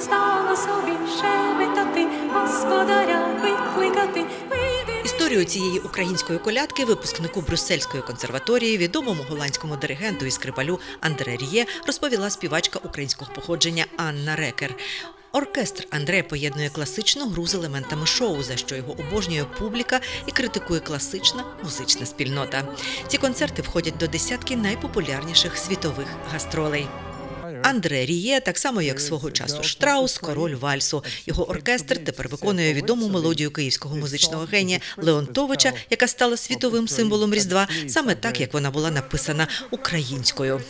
стала собі шебетати, господаря викликати. Історію цієї української колядки випускнику Брюссельської консерваторії, відомому голландському диригенту і скрипалю Андре Ріє, розповіла співачка українського походження Анна Рекер. Оркестр Андре поєднує класичну гру з елементами шоу, за що його обожнює публіка і критикує класична музична спільнота. Ці концерти входять до десятки найпопулярніших світових гастролей. Андре Ріє, так само як свого часу Штраус, король вальсу. Його оркестр тепер виконує відому мелодію київського музичного генія Леонтовича, яка стала світовим символом Різдва, саме так як вона була написана українською.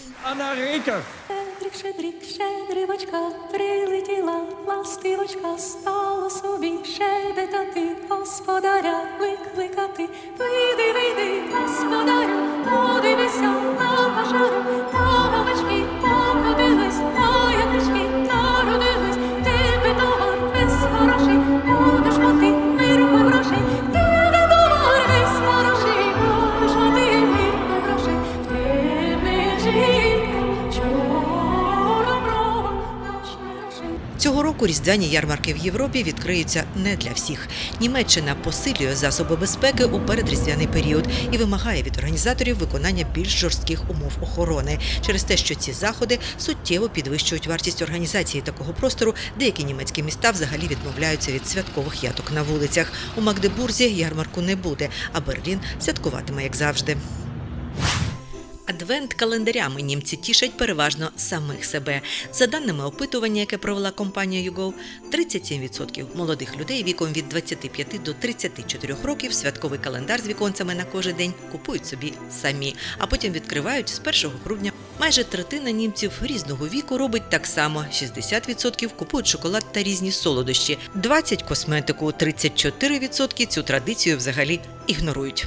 Щедрівочка, прилетіла ластивочка, стала собі шебетати, господаря викликати. Вийди, вийди, господарю, Ashley. Цього року різдвяні ярмарки в Європі відкриються не для всіх. Німеччина посилює засоби безпеки у передріздвяний період і вимагає від організаторів виконання більш жорстких умов охорони через те, що ці заходи суттєво підвищують вартість організації такого простору. Деякі німецькі міста взагалі відмовляються від святкових яток на вулицях. У Магдебурзі ярмарку не буде, а Берлін святкуватиме як завжди. Адвент-календарями німці тішать переважно самих себе. За даними опитування, яке провела компанія YouGo, 37% молодих людей віком від 25 до 34 років святковий календар з віконцями на кожен день купують собі самі, а потім відкривають з 1 грудня. Майже третина німців різного віку робить так само: 60% купують шоколад та різні солодощі, 20% – косметику, 34% цю традицію взагалі ігнорують.